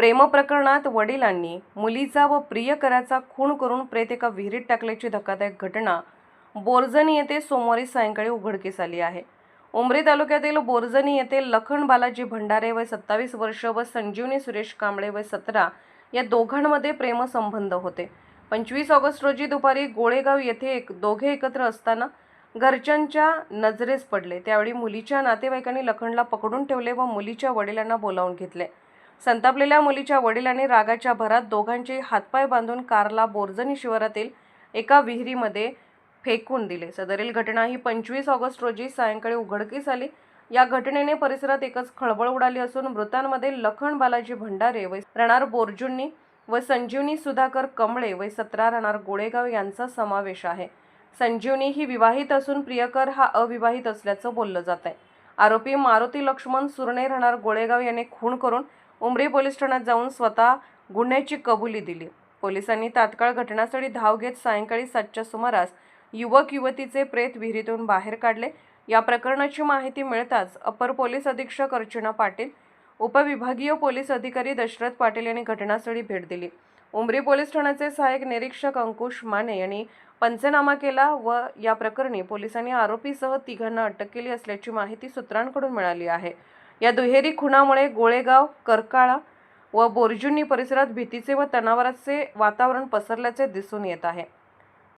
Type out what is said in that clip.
प्रेमप्रकरणात वडिलांनी मुलीचा व प्रियकराचा खून करून प्रेत एका विहिरीत टाकल्याची धक्कादायक घटना बोरजणी येथे सोमवारी सायंकाळी उघडकीस आली आहे. उमरी तालुक्यातील बोरजणी येथे लखन बालाजी भंडारे वय सत्तावीस वर्ष व संजीवनी सुरेश कांबळे वय सतरा या दोघांमध्ये प्रेमसंबंध होते. पंचवीस ऑगस्ट रोजी दुपारी गोळेगाव येथे एक दोघे एकत्र असताना घरच्यांच्या नजरेस पडले. त्यावेळी मुलीच्या नातेवाईकांनी लखनला पकडून ठेवले व मुलीच्या वडिलांना बोलावून घेतले. संतापलेल्या मुलीच्या वडिलांनी रागाच्या भरात दोघांचे हातपाय बांधून कारला बोरजनी शिवारातील एका विहिरीमध्ये फेकून दिले. सदरील घटना ही पंचवीस ऑगस्ट रोजी सायंकाळी उघडकीस आली. या घटनेने परिसरात एकच खळबळ उडाली असून मृतांमध्ये लखन बालाजी भंडारे व राहणार बोरजुंनी व संजीवनी सुधाकर कमळे व सतरा राहणार गोळेगाव यांचा समावेश आहे. संजीवनी ही विवाहित असून प्रियकर हा अविवाहित असल्याचं बोललं जात आहे आरोपी मारुती लक्ष्मण सुरणे राहणार गोळेगाव याने खून करून उमरी पोलीस ठाण्यात जाऊन स्वतः गुन्ह्याची कबुली दिली. पोलिसांनी तात्काळ घटनास्थळी धाव घेत सायंकाळी सातच्या सुमारास युवक युवतीचे प्रेत विहिरीतून बाहेर काढले. या प्रकरणाची माहिती मिळताच अपर पोलीस अधीक्षक अर्चना पाटील उपविभागीय पोलीस अधिकारी दशरथ पाटील यांनी घटनास्थळी भेट दिली. उमरी पोलीस ठाण्याचे सहाय्यक निरीक्षक अंकुश माने यांनी पंचनामा केला व या प्रकरणी पोलिसांनी आरोपीसह तिघांना अटक केली असल्याची माहिती सूत्रांकडून मिळाली आहे. या दुहेरी खुणामुळे गोळेगाव करकाळा व बोरजुनी परिसरात भीतीचे व तणावाचे वातावरण पसरल्याचे दिसून येत आहे.